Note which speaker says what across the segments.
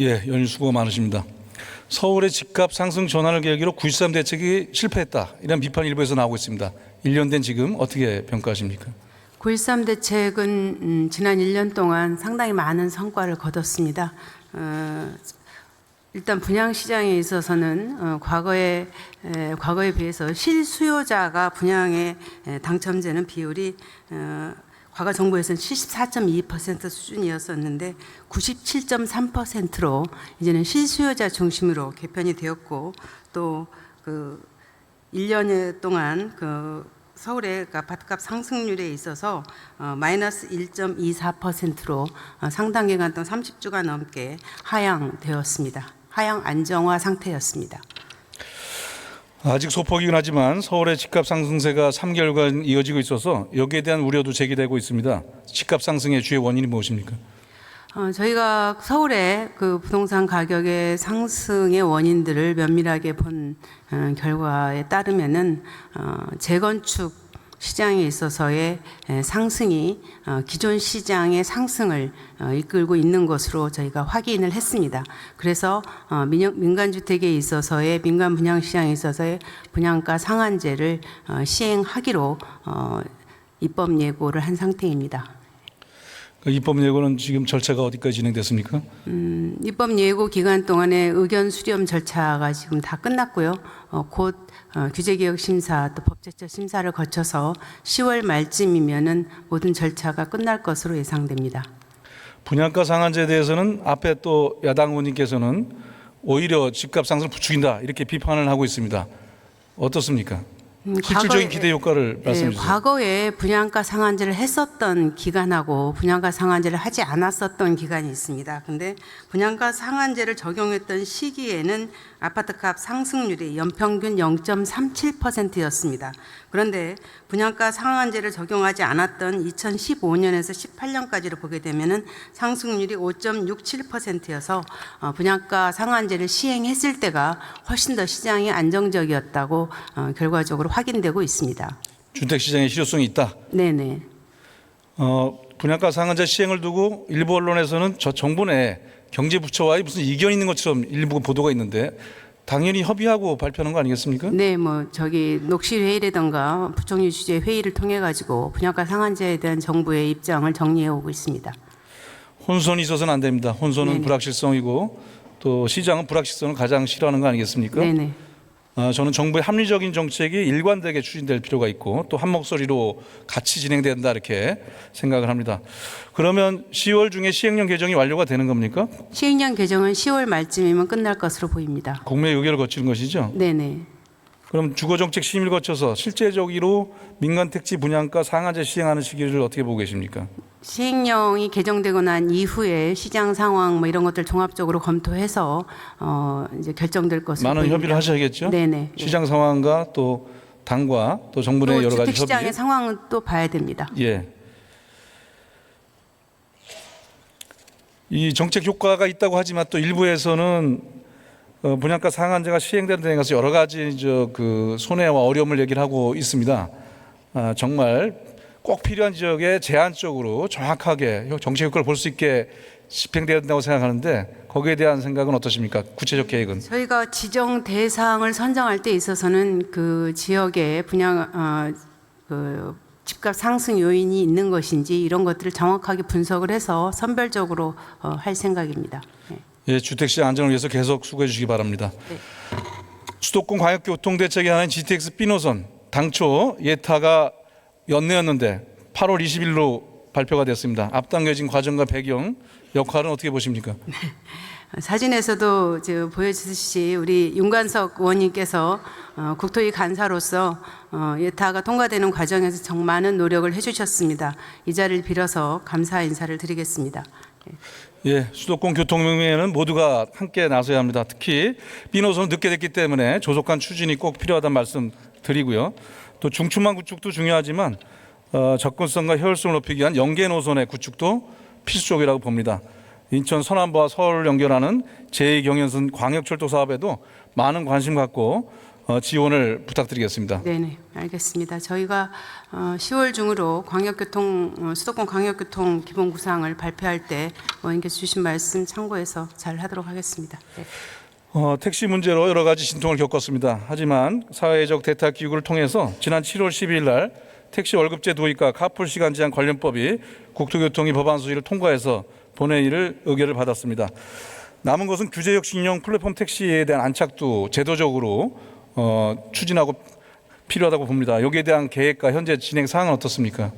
Speaker 1: 예, 연일 수고 많으십니다. 서울의 집값 상승 전환을 계기로 9.13 대책이 실패했다. 이런 비판이 일부에서 나오고 있습니다. 1년 된 지금 어떻게 평가하십니까?
Speaker 2: 9.13 대책은 음, 지난 1년 동안 상당히 많은 성과를 거뒀습니다. 어, 일단 분양 시장에 있어서는 어, 과거에 에, 과거에 비해서 실수요자가 분양에 에, 당첨되는 비율이 어, 과거 정부에서는 74.2% 수준이었었는데 97.3%로 이제는 실수요자 중심으로 개편이 되었고 또그 1년 동안 그 서울의 그 아파트값 상승률에 있어서 어, 마이너스 1.24%로 어, 상당 기간 동안 30주가 넘게 하향되었습니다. 하향 안정화 상태였습니다.
Speaker 1: 아직 소폭이긴 하지만 서울의 집값 상승세가 3개월간 이어지고 있어서 여기에 대한 우려도 제기되고 있습니다. 집값 상승의 주요 원인이 무엇입니까?
Speaker 2: 어, 저희가 서울의 그 부동산 가격의 상승의 원인들을 면밀하게 본 어, 결과에 따르면은 어, 재건축 시장에 있어서의 에, 상승이 어, 기존 시장의 상승을 어, 이끌고 있는 것으로 저희가 확인을 했습니다. 그래서 어, 민간주택에 있어서의 민간 분양 시장에 있어서의 분양가 상한제를 어, 시행하기로 어, 입법 예고를 한 상태입니다.
Speaker 1: 그 입법 예고는 지금 절차가 어디까지 진행됐습니까?
Speaker 2: 음, 입법 예고 기간 동안에 의견 수렴 절차가 지금 다 끝났고요. 어, 곧 어, 규제개혁 심사 또 법제처 심사를 거쳐서 10월 말쯤이면은 모든 절차가 끝날 것으로 예상됩니다.
Speaker 1: 분양가 상한제에 대해서는 앞에 또 야당 의원님께서는 오히려 집값 상승을 부추긴다 이렇게 비판을 하고 있습니다. 어떻습니까?
Speaker 2: 음,
Speaker 1: 실질적인
Speaker 2: 과거에-
Speaker 1: 기대 효과를 말씀해
Speaker 2: 네,
Speaker 1: 주세요.
Speaker 2: 과거에 분양가 상한제를 했었던 기간하고 분양가 상한제를 하지 않았었던 기간이 있습니다. 근데 분양가 상한제를 적용했던 시기에는 아파트값 상승률이 연평균 0.37%였습니다. 그런데 분양가 상한제를 적용하지 않았던 2015년에서 18년까지를 보게 되면은 상승률이 5.67%여서 어, 분양가 상한제를 시행했을 때가 훨씬 더 시장이 안정적이었다고 어, 결과적으로 확인되고 있습니다.
Speaker 1: 주택 시장의 실효성이 있다.
Speaker 2: 네네.
Speaker 1: 어, 분양가 상한제 시행을 두고 일부 언론에서는 저 정부 내 경제부처와의 무슨 이견이 있는 것처럼 일부 보도가 있는데 당연히 협의하고 발표하는 거 아니겠습니까?
Speaker 2: 네, 뭐 저기 녹실 회의라든가 부총리 주재 회의를 통해 가지고 분양가 상한제에 대한 정부의 입장을 정리해 오고 있습니다.
Speaker 1: 혼선이 있어서는 안 됩니다. 혼선은
Speaker 2: 네네.
Speaker 1: 불확실성이고 또 시장은 불확실성을 가장 싫어하는 거 아니겠습니까?
Speaker 2: 네네.
Speaker 1: 아, 저는 정부의 합리적인 정책이 일관되게 추진될 필요가 있고 또 한 목소리로 같이 진행된다 이렇게 생각을 합니다. 그러면 10월 중에 시행령 개정이 완료가 되는 겁니까?
Speaker 2: 시행령 개정은 10월 말쯤이면 끝날 것으로 보입니다.
Speaker 1: 국내 의결을 거치는 것이죠.
Speaker 2: 네네.
Speaker 1: 그럼 주거정책 심의를 거쳐서 실제적으로 민간 택지 분양가 상한제 시행하는 시기를 어떻게 보고 계십니까?
Speaker 2: 시행령이 개정되고 난 이후에 시장 상황 뭐 이런 것들 종합적으로 검토해서 어 이제 결정될 것으로
Speaker 1: 많은
Speaker 2: 보입니다.
Speaker 1: 협의를 하셔야겠죠.
Speaker 2: 네네.
Speaker 1: 시장 상황과 또 당과 또 정부 내
Speaker 2: 또
Speaker 1: 여러 가지
Speaker 2: 주택 시장의
Speaker 1: 협의.
Speaker 2: 상황은 또 봐야 됩니다.
Speaker 1: 예. 이 정책 효과가 있다고 하지만 또 일부에서는 어, 분양가 상한제가 시행되는 데 가서 여러 가지 저 그 손해와 어려움을 얘기를 하고 있습니다. 아, 정말 꼭 필요한 지역에 제한적으로 정확하게 효- 정책 효과를 볼 수 있게 집행돼야 된다고 생각하는데 거기에 대한 생각은 어떠십니까? 구체적 계획은?
Speaker 2: 저희가 지정 대상을 선정할 때 있어서는 그 지역에 분양 어, 그 집값 상승 요인이 있는 것인지 이런 것들을 정확하게 분석을 해서 선별적으로 어, 할 생각입니다. 네.
Speaker 1: 예, 주택 시장 안정을 위해서 계속 수고해 주시기 바랍니다. 수도권 광역교통대책이 하는 GTX B 노선 당초 예타가 연내였는데 8월 20일로 발표가 됐습니다. 앞당겨진 과정과 배경 역할은 어떻게 보십니까?
Speaker 2: 사진에서도 지금 보여주듯이 우리 윤관석 의원님께서 어, 국토위 간사로서 어, 예타가 통과되는 과정에서 정 많은 노력을 해주셨습니다. 이 자리를 빌어서 감사 인사를 드리겠습니다.
Speaker 1: 예, 수도권 교통명에는 모두가 함께 나서야 합니다. 특히 B 노선은 늦게 됐기 때문에 조속한 추진이 꼭 필요하다는 말씀 드리고요. 또 중추만 구축도 중요하지만 어, 접근성과 효율성을 높이기 위한 연계 노선의 구축도 필수적이라고 봅니다. 인천 서남부와 서울을 연결하는 제2경연선 광역철도 사업에도 많은 관심 갖고 어, 지원을 부탁드리겠습니다.
Speaker 2: 네네 알겠습니다. 저희가 어, 10월 중으로 광역교통 어, 수도권 광역교통 기본 구상을 발표할 때 의원님께서 주신 말씀 참고해서 잘 하도록 하겠습니다. 네.
Speaker 1: 어, 택시 문제로 여러 가지 진통을 겪었습니다. 하지만 사회적 대타 기구를 통해서 지난 7월 12일 날 택시 월급제 도입과 카풀 시간 제한 관련법이 국토교통위 법안 소위를 통과해서 본회의를 의결을 받았습니다. 남은 것은 규제역 신용 플랫폼 택시에 대한 안착도 제도적으로 어, 추진하고 필요하다고 봅니다. 여기에 대한 계획과 현재 진행 사항은 어떻습니까?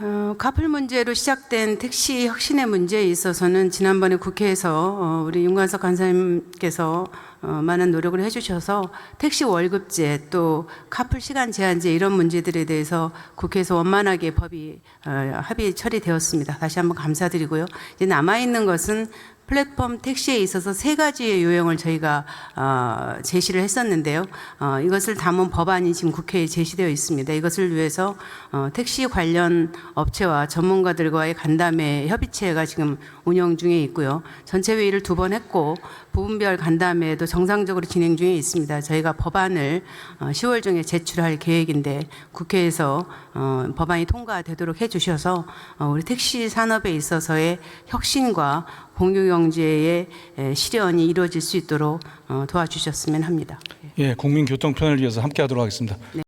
Speaker 2: 어, 카풀 문제로 시작된 택시 혁신의 문제에 있어서는 지난번에 국회에서 어, 우리 윤관석 간사님께서 어, 많은 노력을 해주셔서 택시 월급제 또 카풀 시간 제한제 이런 문제들에 대해서 국회에서 원만하게 법이 어, 합의 처리되었습니다. 다시 한번 감사드리고요. 이제 남아 있는 것은 플랫폼 택시에 있어서 세 가지의 요령을 저희가 어, 제시를 했었는데요. 어, 이것을 담은 법안이 지금 국회에 제시되어 있습니다. 이것을 위해서 어, 택시 관련 업체와 전문가들과의 간담회 협의체가 지금 운영 중에 있고요. 전체 회의를 두 번 했고 부분별 간담회도 정상적으로 진행 중에 있습니다. 저희가 법안을 어, 10월 중에 제출할 계획인데 국회에서 어, 법안이 통과되도록 해주셔서 어, 우리 택시 산업에 있어서의 혁신과 공유 경제의 에, 실현이 이루어질 수 있도록 어, 도와주셨으면 합니다.
Speaker 1: 예, 국민 교통 편을 위해서 함께 하도록 하겠습니다.